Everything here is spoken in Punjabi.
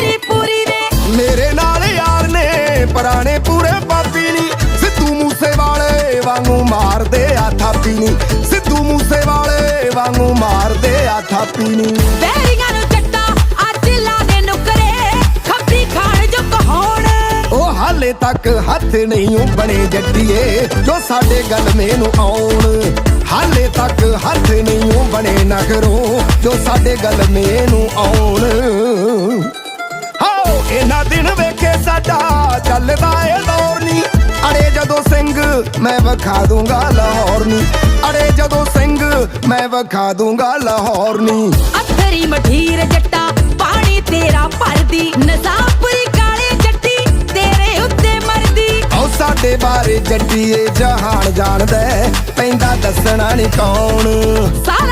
ਤੇਰੀ ਪੂਰੀ ਨੇ। ਮੇਰੇ ਨਾਲ ਯਾਰ ਨੇ ਪੁਰਾਣੇ ਪੂਰੇ ਪਾਪੀ ਨੀ। ਸਿੱਧੂ ਮੂਸੇ ਵਾਲੇ ਵਾਂਗੂ ਮਾਰਦੇ ਆ ਥਾਪੀ ਨੀ। ਸਿੱਧੂ ਮੂਸੇ ਵਾਲੇ ਵਾਂਗੂ ਮਾਰਦੇ ਆ ਥਾਪੀ ਨੀ। ਬੈਰੀਆਂ ਨੂੰ ਜੱਟਾ ਅੱਜ ਲਾ ਦੇ ਨੁਕਰੇ। ਖੱਬੀ ਖਾਣ ਜੋ ਕਹਾਉਣ ਉਹ ਹਾਲੇ ਤੱਕ ਹੱਥ ਨਹੀਂ ਓ ਬਣੇ ਜੱਟੀਏ ਜੋ ਸਾਡੇ ਗਲਮੇ ਨੂੰ ਆਉਣ। ਹਾਲੇ ਤੱਕ ਹੱਥ ਨਹੀਂ ਓ ਬਣੇ ਨਖਰੋਂ ਜੋ ਸਾਡੇ ਗਲਮੇ ਨੂੰ ਆਉਣ। ਚੱਲਦਾ ਏ ਦੌਰ ਨੀ। ਅੜੇ ਜਦੋਂ ਸਿੰਘ ਮੈਂ ਵਿਖਾ ਦੂੰਗਾ ਲਾਹੌਰ ਨੀ। ਅੜੇ ਜਦੋਂ ਸਿੰਘ ਮੈਂ ਵਿਖਾ ਦੂੰਗਾ ਲਾਹੌਰ ਨੀ। ਅਥਰੀ ਮਠੀਰ ਜੱਟਾ ਪਾਣੀ ਤੇਰਾ ਭਰਦੀ। ਨਜ਼ਾਪੁਰੀ ਕਾਲੇ ਜੱਟੀ ਤੇਰੇ ਉੱਤੇ ਮਰਦੀ। ਆਓ ਸਾਡੇ ਬਾਰੇ ਜੱਟੀਏ ਜਹਾਨ ਜਾਣਦਾ ਪੈਂਦਾ ਦੱਸਣਾ ਨਹੀਂ ਕੌਣ। ਸਾਰਾ